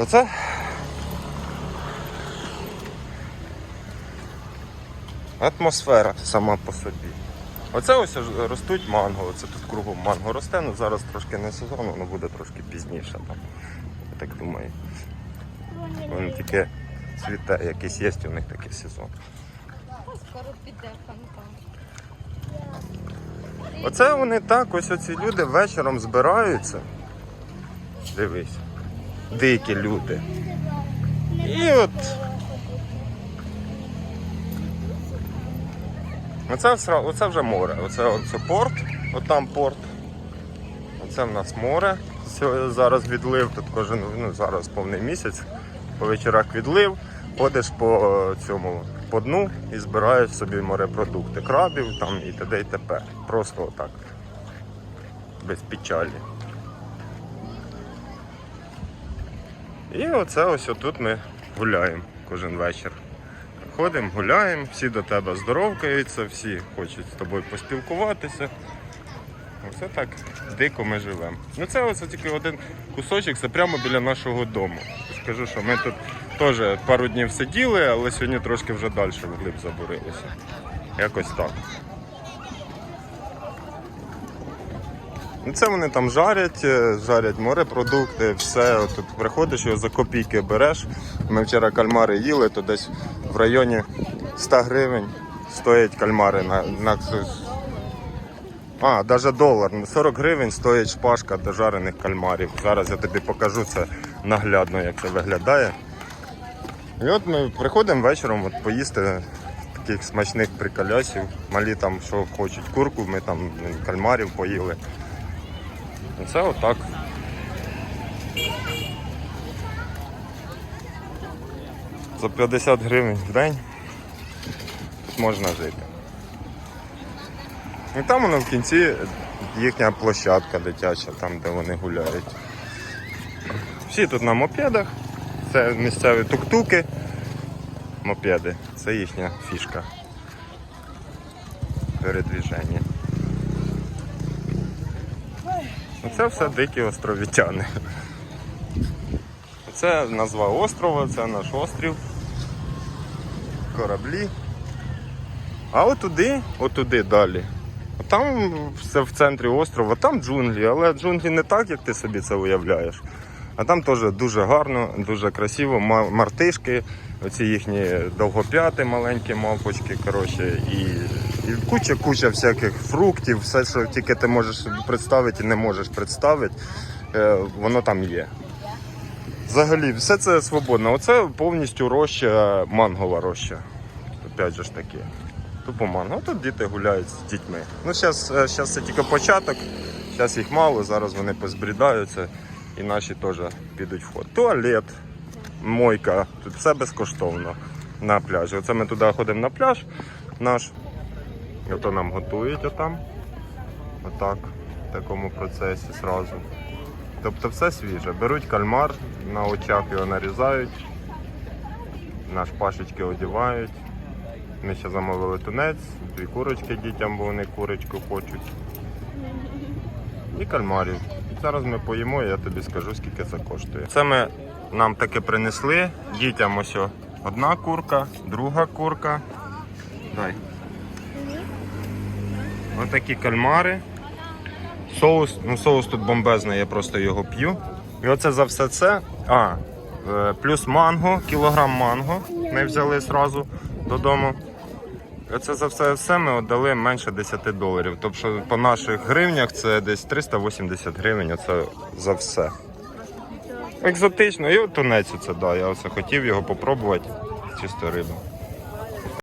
Оце. Атмосфера сама по собі. Оце ось ростуть манго, оце тут кругом манго росте, ну зараз трошки не сезон, воно буде трошки пізніше. Я так думаю. Воно тільки цвіте, якийсь є у них такий сезон. Скоро піде фонтан. Оце вони так, ось оці люди вечором збираються. Дивись. Дикі люди. І от. Оце, оце вже море. Оце, оце порт, от там порт. Оце в нас море. Зараз відлив, тут кожен, ну зараз повний місяць. По вечорах відлив, ходиш по е, цьому по дну і збираєш собі морепродукти. Крабів там і т.д. і т.п. Просто отак. Без печалі. І оце ось отут ми гуляємо кожен вечір. Ходимо, гуляємо, всі до тебе здоровкаються, всі хочуть з тобою поспілкуватися. Оце так дико ми живемо. Ну це ось тільки один кусочок, це прямо біля нашого дому. Скажу, що ми тут теж пару днів сиділи, але сьогодні трошки вже далі вглиб забурилися. Якось так. Ну, Це вони там жарять, е, жарять морепродукти, все. Тут приходиш його за копійки береш. Ми вчора кальмари їли, то десь в районі 100 гривень стоять кальмари на, на а, навіть долар. 40 гривень стоїть шпажка до жарених кальмарів. Зараз я тобі покажу це наглядно, як це виглядає. І от ми приходимо вечором от, поїсти таких смачних приколясів. Малі там, що хочуть, курку, ми там кальмарів поїли. Це отак. За 50 гривень в день тут можна жити. І там воно в кінці їхня площадка дитяча, там де вони гуляють. Всі тут на мопедах, це місцеві тук-туки, мопеди, це їхня фішка передвіження. Це все дикі островітяни. Це назва острова, це наш острів. Кораблі. А отуди, отуди далі. Там все в центрі острова, там джунглі, але джунглі не так, як ти собі це уявляєш. А там теж дуже гарно, дуже красиво. Мартишки, оці їхні довгоп'яти, маленькі мавпочки, коротше, і, і куча-куча всяких фруктів, все, що тільки ти можеш представити і не можеш представити, е, воно там є. Взагалі, все це свободно. Оце повністю роща, мангова роща. Опять же ж таки. Тупо манго. Тут діти гуляють з дітьми. Ну, зараз це тільки початок, зараз їх мало, зараз вони позбрідаються і наші теж підуть в ход. Туалет, мойка, тут все безкоштовно на пляжі. Оце ми туди ходимо на пляж наш. Ото нам готують отам. Отак, в такому процесі зразу. Тобто все свіже. Беруть кальмар, на очах його нарізають, на шпашечки одягають. Ми ще замовили тунець, дві курочки дітям, бо вони курочку хочуть. І кальмарів. Зараз ми поїмо, і я тобі скажу, скільки це коштує. Це ми нам таки принесли. Дітям ось одна курка, друга курка. Дай. Отакі кальмари. Соус, ну соус тут бомбезний, я просто його п'ю. І оце за все це. А, е, плюс манго, кілограм манго. Ми взяли зразу додому. І Оце за все все ми віддали менше 10 доларів. Тобто по наших гривнях це десь 380 гривень. Оце за все. Екзотично. І от тунець це да. Я оце хотів його попробувати. Чисто рибу.